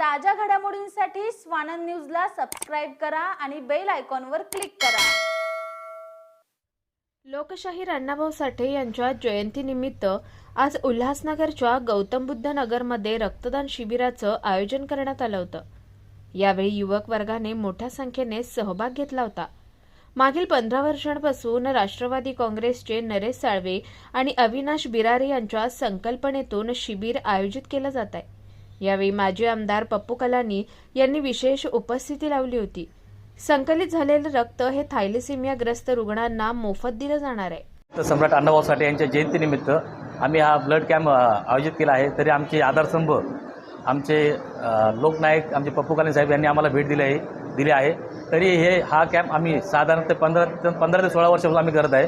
ताज्या घडामोडींसाठी स्वानंद न्यूजला सबस्क्राईब करा आणि बेल आयकॉनवर क्लिक करा. लोकशाहीर अण्णाभाऊ साठे यांच्या जयंतीनिमित्त आज उल्हासनगरच्या गौतम बुद्ध नगरमध्ये रक्तदान शिबिराचं आयोजन करण्यात आलं होतं. यावेळी युवक वर्गाने मोठ्या संख्येने सहभाग घेतला होता. मागील पंधरा वर्षांपासून राष्ट्रवादी काँग्रेसचे नरेश साळवे आणि अविनाश बिरारे यांच्या संकल्पनेतून शिबिर आयोजित केलं जात आहे. यावेळी माजी आमदार पप्पू कलानी यांनी विशेष उपस्थिती लावली होती. संकलित झालेलं रक्त हे थायलेसिमियाग्रस्त रुग्णांना मोफत दिलं जाणार आहे. तर सम्राट अण्णाभाऊ साठे यांच्या जयंतीनिमित्त आम्ही हा ब्लड कॅम्प आयोजित केला आहे. तरी आमचे आधारस्तंभ आमचे लोकनायक आमचे पप्पू कलानी साहेब यांनी आम्हाला भेट दिली आहे दिली आहे. तरी हे हा कॅम्प आम्ही साधारणतः पंधरा ते पंधरा ते सोळा वर्षापासून आम्ही करत आहे.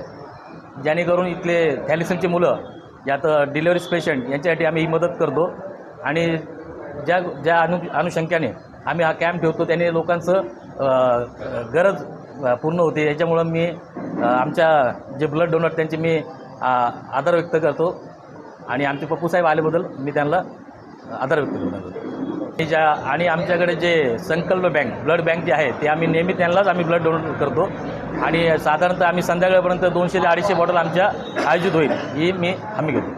जेणेकरून इथले थॅलिसमची मुलं यात डिलेवरीज पेशंट यांच्यासाठी आम्ही ही मदत करतो. आणि ज्या ज्या अनु अनुषंगाने आम्ही हा कॅम्प ठेवतो त्याने लोकांचं गरज पूर्ण होते. याच्यामुळं मी आमच्या जे ब्लड डोनर त्यांचे मी आदर व्यक्त करतो. आणि आमचे पप्पूसाहेब आल्याबद्दल मी त्यांना आदर व्यक्त करतो. आणि ज्या आणि आमच्याकडे जे संकल्प बँक ब्लड बँक जे आहे ते आम्ही नेहमी त्यांनाच आम्ही ब्लड डोनेट करतो. आणि साधारणतः आम्ही संध्याकाळपर्यंत दोनशे ते अडीचशे बॉटल आमच्या आयोजित होईल ही मी हमी घेतो.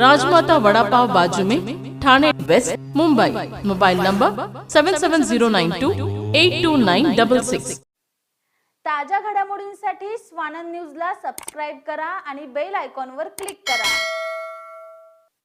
Rajmata vada pav बाजू में Thane west Mumbai. Mobile number seven seven zero nine two eight two nine double six ताज्या घडामोडींसाठी स्वानंद न्यूजला सबस्क्राईब करा आणि बेल आयकॉनवर क्लिक करा।